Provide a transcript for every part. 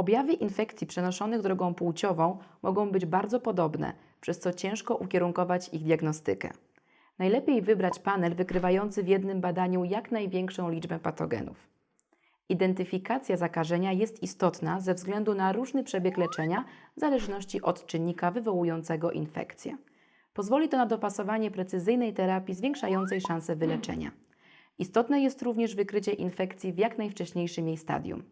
Objawy infekcji przenoszonych drogą płciową mogą być bardzo podobne, przez co ciężko ukierunkować ich diagnostykę. Najlepiej wybrać panel wykrywający w jednym badaniu jak największą liczbę patogenów. Identyfikacja zakażenia jest istotna ze względu na różny przebieg leczenia w zależności od czynnika wywołującego infekcję. Pozwoli to na dopasowanie precyzyjnej terapii zwiększającej szanse wyleczenia. Istotne jest również wykrycie infekcji w jak najwcześniejszym jej stadium.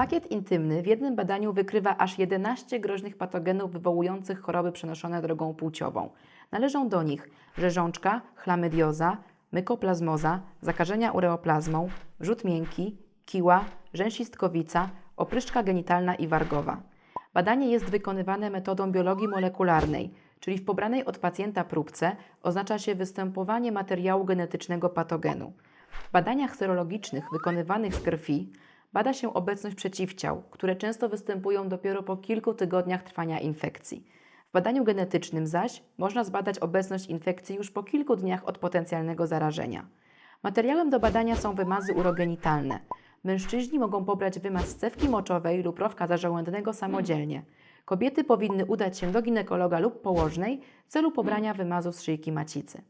Pakiet intymny w jednym badaniu wykrywa aż 11 groźnych patogenów wywołujących choroby przenoszone drogą płciową. Należą do nich rzeżączka, chlamydioza, mykoplazmoza, zakażenia ureoplazmą, wrzód miękki, kiła, rzęsistkowica, opryszczka genitalna i wargowa. Badanie jest wykonywane metodą biologii molekularnej, czyli w pobranej od pacjenta próbce oznacza się występowanie materiału genetycznego patogenu. W badaniach serologicznych wykonywanych z krwi bada się obecność przeciwciał, które często występują dopiero po kilku tygodniach trwania infekcji. W badaniu genetycznym zaś można zbadać obecność infekcji już po kilku dniach od potencjalnego zarażenia. Materiałem do badania są wymazy urogenitalne. Mężczyźni mogą pobrać wymaz z cewki moczowej lub rowka zażołędnego samodzielnie. Kobiety powinny udać się do ginekologa lub położnej w celu pobrania wymazu z szyjki macicy.